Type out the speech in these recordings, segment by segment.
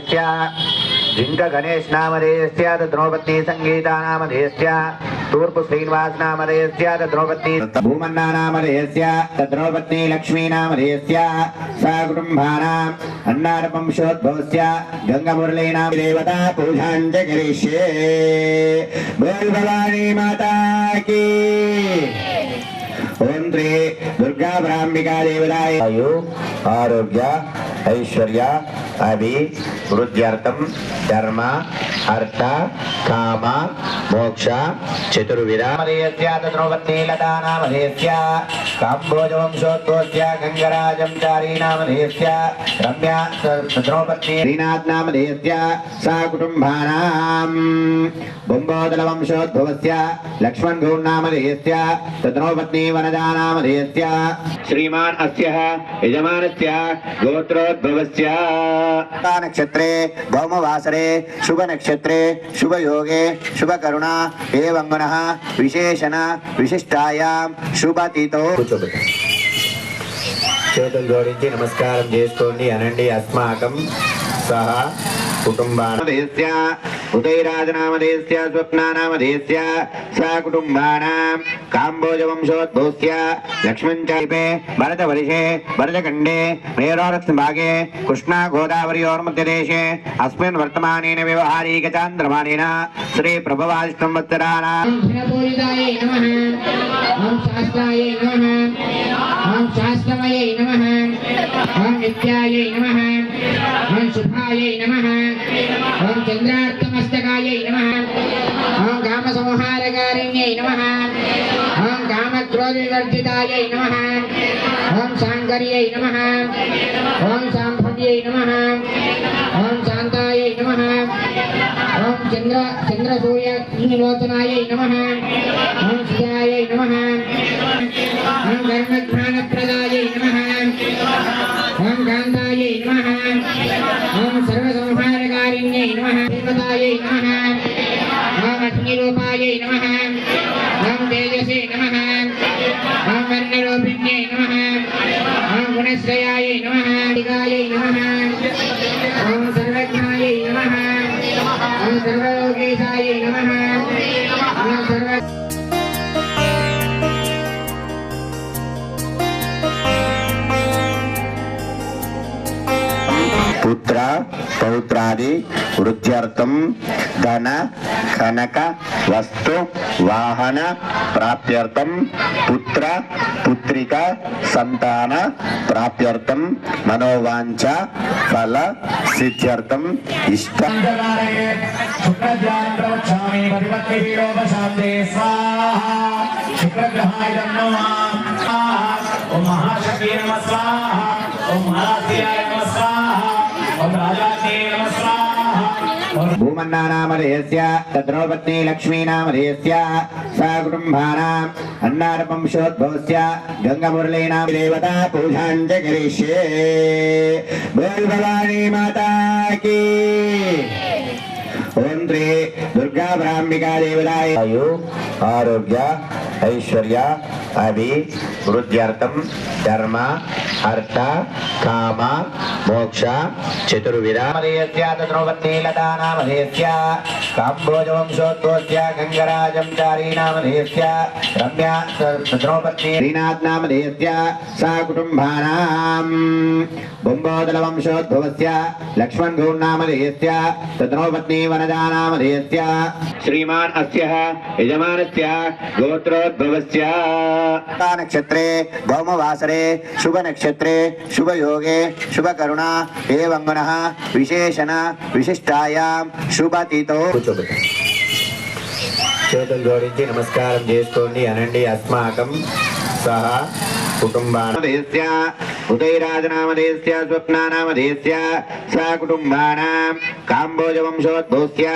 संगीतस्य गणेश नाम द्रौपदी संगीता नाम तूर्पु श्रीनिवास नाम द्रौपदी भूमन्ना नाम द्रौपदी लक्ष्मी नामधेयस्य सागृम्भानाम् गंगा मुरली नाम देवता पूजाञ्च माता की। ओं दुर्गा ब्राह्मिका देवताय। आयु, आरोग्य ఐశ్వర్య అభి వృద్ధ్యర్థం ధర్మ అర్థ కామ మోక్ష చతుర్విధ. కాంబోజవంశోద్భోస్య గంగరాజం చారీ నామధేస్య రమ్య ద్రౌపదీ శ్రీనాథ్ నామధేస్య సా కుటుంబానాం. బొంబోదల వంశోద్భవస్య లక్ష్మణ్ గౌర్ నామధేయస్య తద్రౌపత్ని వనజా నామధేయస్య శ్రీమాన్ అస్య యజమానస్య గోత్రోద్భవస్య నక్షత్రే భౌమవాసరే శుభ నక్షత్రే శుభ యోగే శుభ కరుణ ఏవంగుణ విశేషణ విశిష్టాయాం శుభతితో చేతులు జోడించి నమస్కారం చేసుకోండి అనండి. అస్మాకం సహా కుటుంబానాం उदयराजनामधेस्य स्वप्नानामधेस्य सकुटुम्बानां काम्बोजवंशोद्भूस्य लक्ष्मणचालिपे भरतवर्षे, भरतखण्डे मेरोरक्ष्भागे कृष्णागोदावरयोर्मध्यदेशे, अस्मिन् वर्तमानेन व्यवहारीकचान्द्रमानेन श्रीप्रभवाष्टंवत्सराणाम् नमः। शास्त्राय नमः। शास्त्रमये नमः। ओम नित्याय नमः। ओम शुभाय नमः। ओम चंद्रार्थमस्तकाय नमः। ओम कामसंहारकारिण्यै नमः। ओम कामक्रोधविवर्जिताय नमः। ओम शाङ्कर्यै नमः। ओम साम्भव्यै नमः। ओम शान्ताय नमः। ओम चन्द्र चन्द्रसूर्यलोचनाय नमः। ओम शिवाय नमः। ओम कर्मघ्राणप्रदाय रूपायै नमः ॐ अग्निरूपायै नमः ॐ तेजसे नमः ॐ वर्णरूपिण्यै नमः ॐ गुणश्रयायै नमः दिगायै नमः ॐ सर्वज्ञायै नमः ॐ सर्वलोकेशायै नमः ॐ सर्व पुत्रा పౌత్రాది వృద్ధ్యర్థం ధన కనక వస్తు వాహన ప్రాప్త్యర్థం పుత్ర పుత్రిక సంతాన ప్రాప్త్యర్థం మనోవాంఛ ఫల సిద్ధ్యర్థం ఇష్ట. అంధకారే శుక్రజ్ఞానం ప్రవక్ష్యామి పరివర్తిపీడోపశాంతే స్వాహా. శుక్రగ్రహాయ నమః ఓం మహాశక్తియే నమః స్వాహా. ఓం మహాశక్తియాయ నమః స్వాహా. भूमन्नामरेयस्य तद्रोपत्नी लक्ष्मीनामरेयस्य साकुटुम्भानाम् अन्नारपंशोद्भवस्य देवता पूजाञ्च करिष्ये माता की। दुर्गा ब्राह्मिका देवताय। आयु, आरोग्य ఐశ్వర్య అవి వృద్ధ్యర్థం ధర్మ అర్థ కామ మోక్ష చతుర్విధ. ద్రౌపదీలతానామధేస్య గంగరాజం చారీ నామధేస్య రమ్య ద్రౌపది సా కుటుంబానాం. బొంబోదల వంశోద్భవస్య లక్ష్మణ్ గౌర్ నామధేయస్య తద్రౌపత్ని శ్రీమాన్ అస్య యజమానస్య గోత్రోద్భవస్య నక్షత్రే భౌమవాసరే శుభ నక్షత్రే శుభ యోగే శుభ కరుణ ఏవంగుణ విశేషణ విశిష్టాయాం శుభతితో చేతులు జోడించి నమస్కారం చేసుకోండి అనండి అస్మాకం సహా कुटुम्बानमधेस्या उदयराजनामधेस्या स्वप्नानामधेस्या सा कुटुम्बानां काम्बोजवंशोद्भूस्य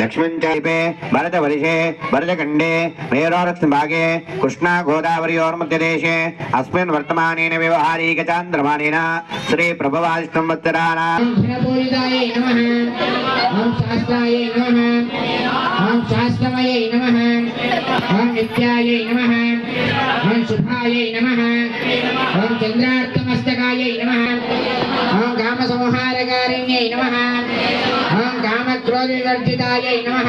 लक्ष्मणचापे भरतवर्षे, भरतखण्डे मेरोरत्नभागे अस्मिन् वर्तमानेन श्रीप्रभवाष्टं शास्त्राय नमः। शास्त्रमये नमः। ओम विद्याय नमः। ओम शुभाय नमः। ओम चंद्रार्थमस्तकाय नमः। ओम काम संहारकारिण्यै नमः। ओम काम क्रोध विवर्जिताय नमः।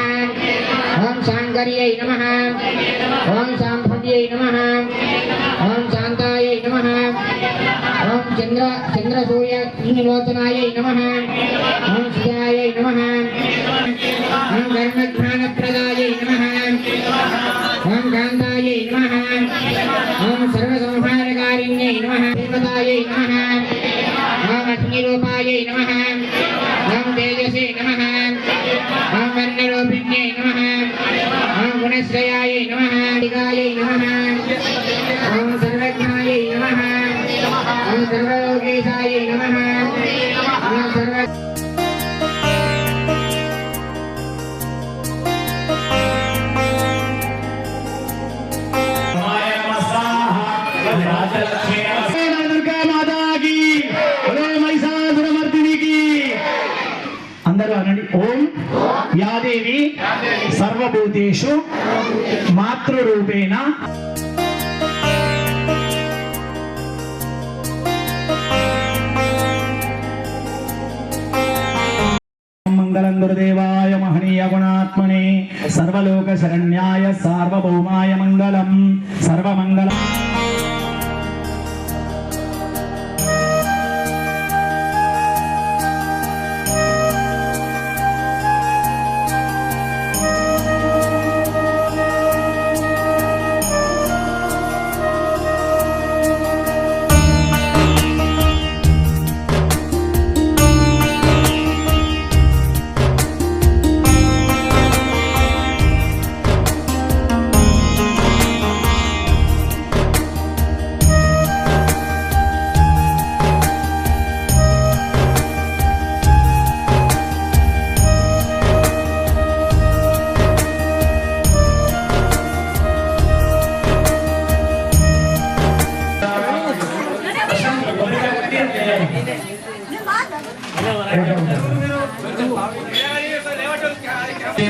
ओम सांकर्यै नमः। ओम सांभव्यै नमः। ओम शांताय नमः। ओम चंद्र चंद्र सूर्य लोचनाय नमः। ओम सुधाय नमः। ओम कर्मज्ञान प्रदाय नमः। ఓం సుధాయై నమ. ఓం కర్మజ్ఞానప్రదాయై నమ. ఓం కాంతాయై నమ ఓం సర్వసంహారకారిణ్యై నమ దేవతాయై నమ. ఓం అగ్నిరూపాయై నమ. సర్వభూతేషు మాతృరూపేణ. మంగళంగురుదేవాయ మహనీయ గుణాత్మనే సర్వలోక శరణ్యాయ సార్వభౌమాయ మంగళం. సర్వమంగళం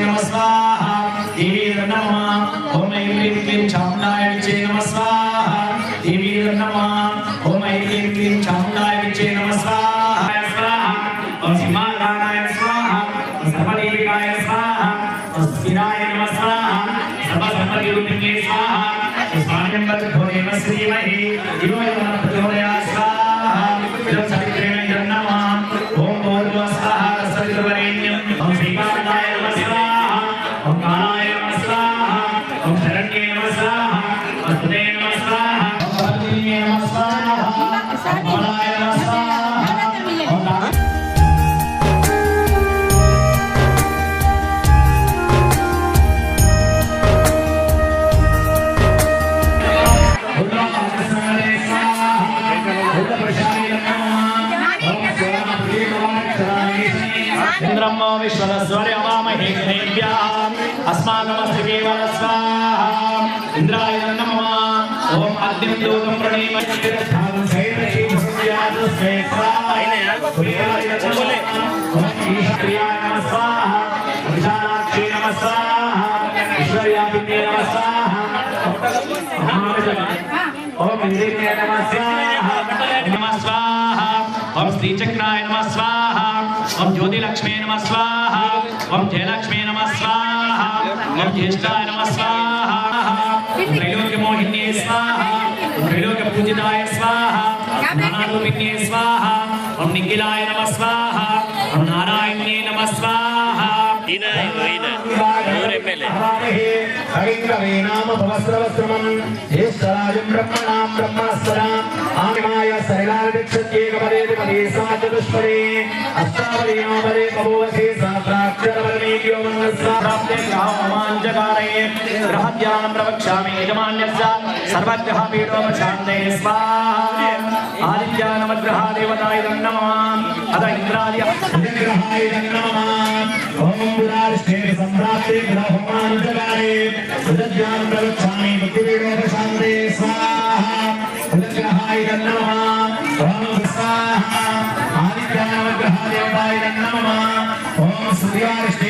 నమ స్వాహ దేవీర నమ ఓం ఐం క్లీం క్లీం చాముండాయ విచ్చే నమ స్వాహ దేవీర నమ ఓం ఐం క్లీం చాముండాయ నమ స్వాహ స్వాహ ఓం స్వాహ ఓం సర్వదేవికాయ స్వాహ ఓం స్థిరాయ నమ స్వాహ సర్వ స్వాహ శ్రీమహి. దివో इंद्राय नमः। ओम आद्यम योगम प्रणेम स्थान शैरशी भव्याद श्रेष्ठाय प्रियाय बोले। ओम नमः स्वाहा। विशालाक्षी नमः स्वाहा। नमः स्वाहा। ओम इंद्रिय नमः स्वाहा। नमः स्वाहा। ओम नमः स्वाहा। ओम नमः स्वाहा। ओम जयलक्ष्मी नमः स्वाहा। ओम ज्येष्ठाय नमः स्वाहा। త్రైలోక్యమోహిన్యే స్వాహ. ఓం త్రైలోక్య పూజితాయ స్వాహ. ఓం నానారూపిణ్యే స్వాహ. ఓం నిఖిలాయ నమ స్వాహ ఓం నారాయణ్యే నమ స్వాహ నామ భవస్రవస్త్రమం జ్యేష్ఠరాజం బ్రహ్మణాం బ్రహ్మణస్వరాం ఆమిమాయ సరిలాభిక్షత్యేకపదేతి పదే సా చతుష్పదే అష్టావదే నవపదే బభూవసే సహస్రాక్షరవల్మీక్యో మంగళస్వాప్తే గ్రహమాంజకారయే గ్రహధ్యానం ప్రవక్ష్యామి యజమాన్యస్య సర్వగ్రహ పీఠోపశాంతే స్వాహా ఆదిత్యానమగ్రహ దేవతాయ నమః. అద ఇంద్రాది. గ్రహాయ నమః. ఓం పురారిష్ఠే సంప్రాప్తే గ్రహమాంజకారే ఉదజ్ఞానం ప్రవక్ష్యామి బుద్ధిపీఠోపశాంతే స్వాహా. ఉదగ్రహాయ నమః. ఓం స్వాహా. ఆదిత్యానమగ్రహ దేవతాయ నమః. ఓం సూర్యారిష్ఠే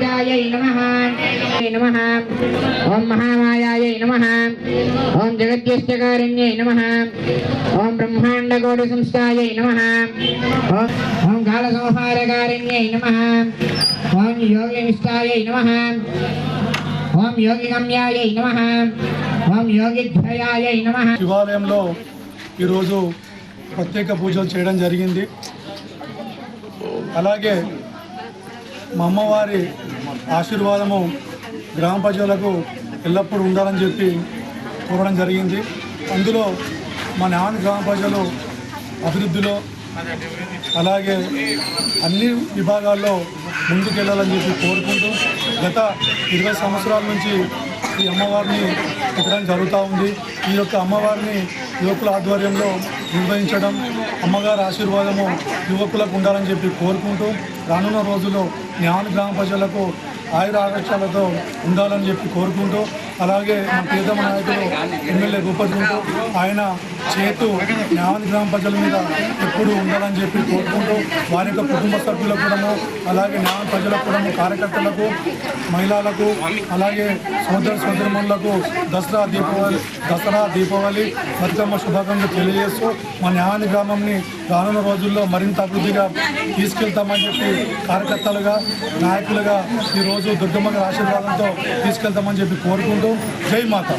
ఓం భూనిజాయై నమః నమః ఓం మహామాయాయై నమః ఓం జగద్యష్టకారిణ్యై నమః ఓం బ్రహ్మాండకోటి సంస్థాయై నమః ఓం ఓం కాలసంహారకారిణ్యై నమః ఓం యోగినిష్టాయై నమః ఓం యోగిగమ్యాయై నమః ఓం యోగిధ్వయాయై నమః శివాలయంలో ఈరోజు ప్రత్యేక పూజలు చేయడం జరిగింది. అలాగే మా అమ్మవారి ఆశీర్వాదము గ్రామ ప్రజలకు ఎల్లప్పుడూ ఉండాలని చెప్పి కోరడం జరిగింది. అందులో మా నాన్న గ్రామ ప్రజలు అభివృద్ధిలో అలాగే అన్ని విభాగాల్లో ముందుకెళ్ళాలని చెప్పి కోరుకుంటూ గత ఇరవై సంవత్సరాల నుంచి ఈ అమ్మవారిని పెట్టడం జరుగుతూ ఉంది. ఈ యొక్క అమ్మవారిని యువకుల ఆధ్వర్యంలో నిర్వహించడం అమ్మగారి ఆశీర్వాదము యువకులకు ఉండాలని చెప్పి కోరుకుంటూ రానున్న రోజుల్లో జ్ఞాన గ్రామ ప్రజలకు ఆయుర ఆకర్షాలతో ఉండాలని చెప్పి కోరుకుంటూ అలాగే మా ప్రియతమ నాయకుడు ఎమ్మెల్యే రూపొందుకుంటూ ఆయన చేతు జ్ఞాన గ్రామ ప్రజల మీద ఎప్పుడు ఉండాలని చెప్పి కోరుకుంటూ వారి యొక్క కుటుంబ సభ్యులకు కూడా అలాగే జ్ఞాన ప్రజలకు కూడా కార్యకర్తలకు మహిళలకు అలాగే సోదర సోదరిమణులకు దసరా దీపావళి దసరా దీపావళి బతుకమ్మ శుభాకాంక్షలు తెలియజేస్తూ మా న్యాయాని గ్రామంని రానున్న రోజుల్లో మరింత అభివృద్ధిగా తీసుకెళ్తామని చెప్పి కార్యకర్తలుగా నాయకులుగా ఈరోజు దుర్గమ్మ ఆశీర్వాదంతో తీసుకెళ్తామని చెప్పి కోరుకుంటూ జై మాత.